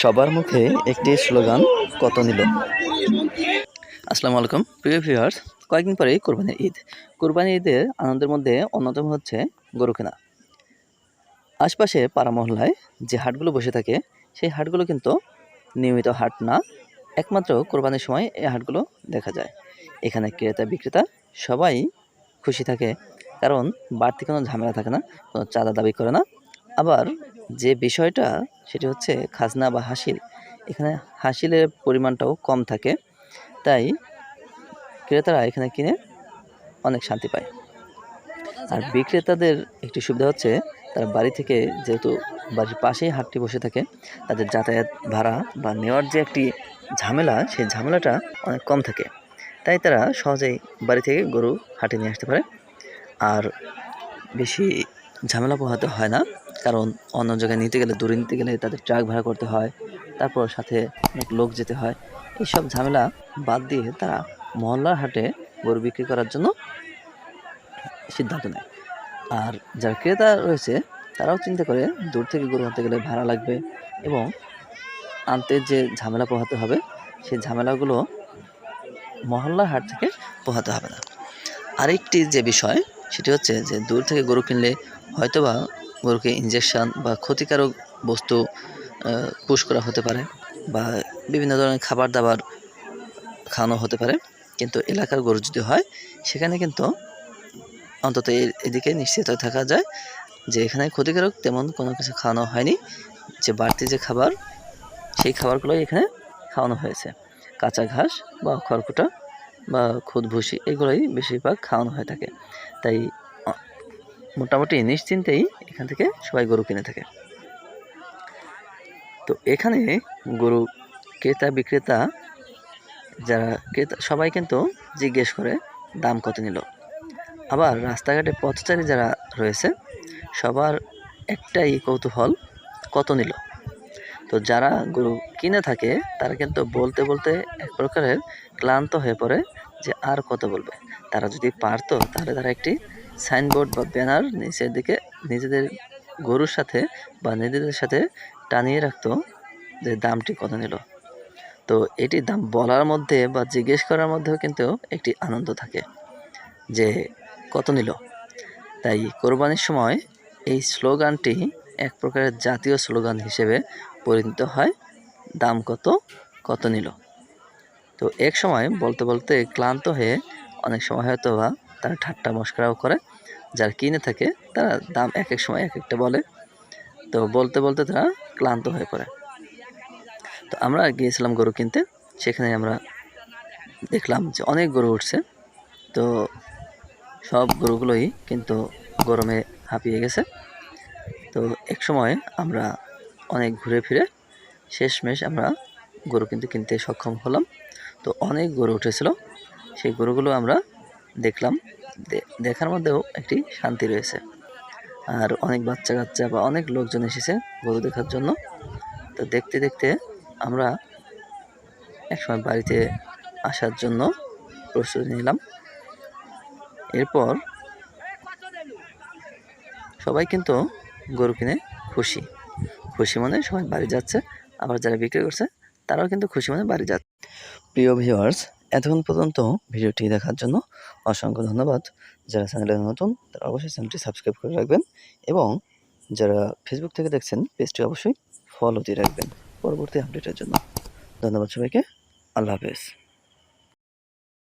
সবার মুখে একটি স্লোগান কত নিল? আসসালামু আলাইকুম। প্রিয় ভিউয়ার্স কয়েকদিন পরেই কোরবানির ঈদ। কোরবানি ঈদের আনন্দের মধ্যে অন্যতম হচ্ছে গরু কেনা। আশপাশে পাড়া মহল্লায় যে হাটগুলো বসে থাকে, সেই হাটগুলো কিন্তু নিয়মিত হাট না, একমাত্র কোরবানির সময় এই হাটগুলো দেখা যায়। এখানে ক্রেতা, বিক্রেতা সবাই খুশি থাকে। কারণ বাড়তি কোনো ঝামেলা থাকে না, কোনো চাঁদা দাবি করে না। আবার যে বিষয়টা সেটি হচ্ছে খাজনা বা হাসিল। এখানে হাসিলের পরিমাণটাও কম থাকে, তাই ক্রেতারা এখানে কিনে অনেক শান্তি পায়। আর বিক্রেতাদের একটি সুবিধা হচ্ছে, তারা বাড়ি থেকে যেহেতু বাড়ির পাশেই হাটটি বসে থাকে, তাদের যাতায়াত ভাড়া বা নেওয়ার যে একটি ঝামেলা, সেই ঝামেলাটা অনেক কম থাকে। তাই তারা সহজেই বাড়ি থেকে গরু হাটে নিয়ে আসতে পারে। আর বেশি ঝামেলা পোহাতে হয় না। কারণ অন্য জায়গায় নিতে গেলে দূরে নিতে গেলে তাদের ট্রাক ভাড়া করতে হয়, তারপর সাথে অনেক লোক যেতে হয়। এইসব ঝামেলা বাদ দিয়ে তারা মহল্লার হাটে গরু বিক্রি করার জন্য সিদ্ধান্ত নেয়। আর যারা ক্রেতা রয়েছে, তারাও চিন্তা করে দূর থেকে গরু আনতে গেলে ভাড়া লাগবে এবং আনতে যে ঝামেলা পোহাতে হবে সেই ঝামেলাগুলো মহল্লার হাট থেকে পোহাতে হবে না। আরেকটি যে বিষয়, সেটি হচ্ছে যে দূর থেকে গরু কিনলে হয়তোবা গরুকে ইঞ্জেকশন বা ক্ষতিকারক বস্তু পুশ করা হতে পারে বা বিভিন্ন ধরনের খাবার দাবার খাওয়ানো হতে পারে। কিন্তু এলাকার গরু যদি হয়, সেখানে কিন্তু অন্তত এদিকে নিশ্চিত থাকা যায় যে এখানে ক্ষতিকারক তেমন কোনো কিছু খাওয়ানো হয়নি। যে বাড়তি যে খাবার, সেই খাবারগুলোই এখানে খাওয়ানো হয়েছে। কাঁচা ঘাস বা খড়কুটা বা খুদ ভুসি এগুলোই বেশিরভাগ খাওয়ানো হয়ে থাকে। তাই মোটামুটি নিশ্চিন্তেই এখান থেকে সবাই গরু কিনে থাকে। তো এখানে গরু ক্রেতা, বিক্রেতা যারা ক্রেতা, সবাই কিন্তু জিজ্ঞেস করে দাম কত নিল। আবার রাস্তাঘাটে পথচারী যারা রয়েছে, সবার একটাই কৌতূহল, কত নিল? তো যারা গরু কিনে থাকে, তারা কিন্তু বলতে বলতে এক প্রকারের ক্লান্ত হয়ে পড়ে যে আর কত বলবে? তারা যদি পারতো, তাহলে তারা একটি সাইনবোর্ড বা ব্যানার নিচের দিকে নিজেদের গরুর সাথে বা নিজেদের সাথে টানিয়ে রাখতো যে দামটি কত নিল। তো এটি দাম বলার মধ্যে বা জিজ্ঞেস করার মধ্যেও কিন্তু একটি আনন্দ থাকে যে কত নিল। তাই কোরবানির সময় এই স্লোগানটি এক প্রকারের জাতীয় স্লোগান হিসেবে পরিণত হয়, দাম কত কত নিল। তো এক সময় বলতে বলতে ক্লান্ত হয়ে অনেক সময় হয়তো বা তারা ঠাট্টা মস্করাও করে। যারা কিনে থাকে, তারা দাম এক এক সময় এক একটা বলে। তো বলতে বলতে তারা ক্লান্ত হয়ে পড়ে। তো আমরা গিয়েছিলাম গরু কিনতে। সেখানে আমরা দেখলাম যে অনেক গরু উঠছে। তো সব গরুগুলোই কিন্তু গরমে হাঁপিয়ে গেছে। তো এক সময় আমরা অনেক ঘুরে ফিরে শেষমেশ আমরা গরু কিন্তু কিনতে সক্ষম হলাম। তো অনেক গরু উঠেছিল। সেই গরুগুলো আমরা দেখলাম। দেখার মধ্যেও একটি শান্তি রয়েছে। আর অনেক বাচ্চা কাচ্চা বা অনেক লোকজন এসেছে গরু দেখার জন্য। তো দেখতে দেখতে আমরা একসময় বাড়িতে আসার জন্য প্রস্তুতি নিলাম। এরপর সবাই কিন্তু গরু কিনে খুশি। খুশি মনে সবাই বাড়ি যাচ্ছে, আবার যারা বিক্রি করছে, তারাও কিন্তু খুশি মনে বাড়ি যাচ্ছে। প্রিয় ভিউয়ার্স এতক্ষণ পর্যন্ত ভিডিওটি দেখার জন্য অসংখ্য ধন্যবাদ। যারা চ্যানেলে নতুন, তারা অবশ্যই চ্যানেলটি সাবস্ক্রাইব করে রাখবেন এবং যারা ফেসবুক থেকে দেখছেন, পেজটি অবশ্যই ফলো দিয়ে রাখবেন। পরবর্তী আপডেটের জন্য। ধন্যবাদ সবাইকে। আল্লাহ হাফেজ।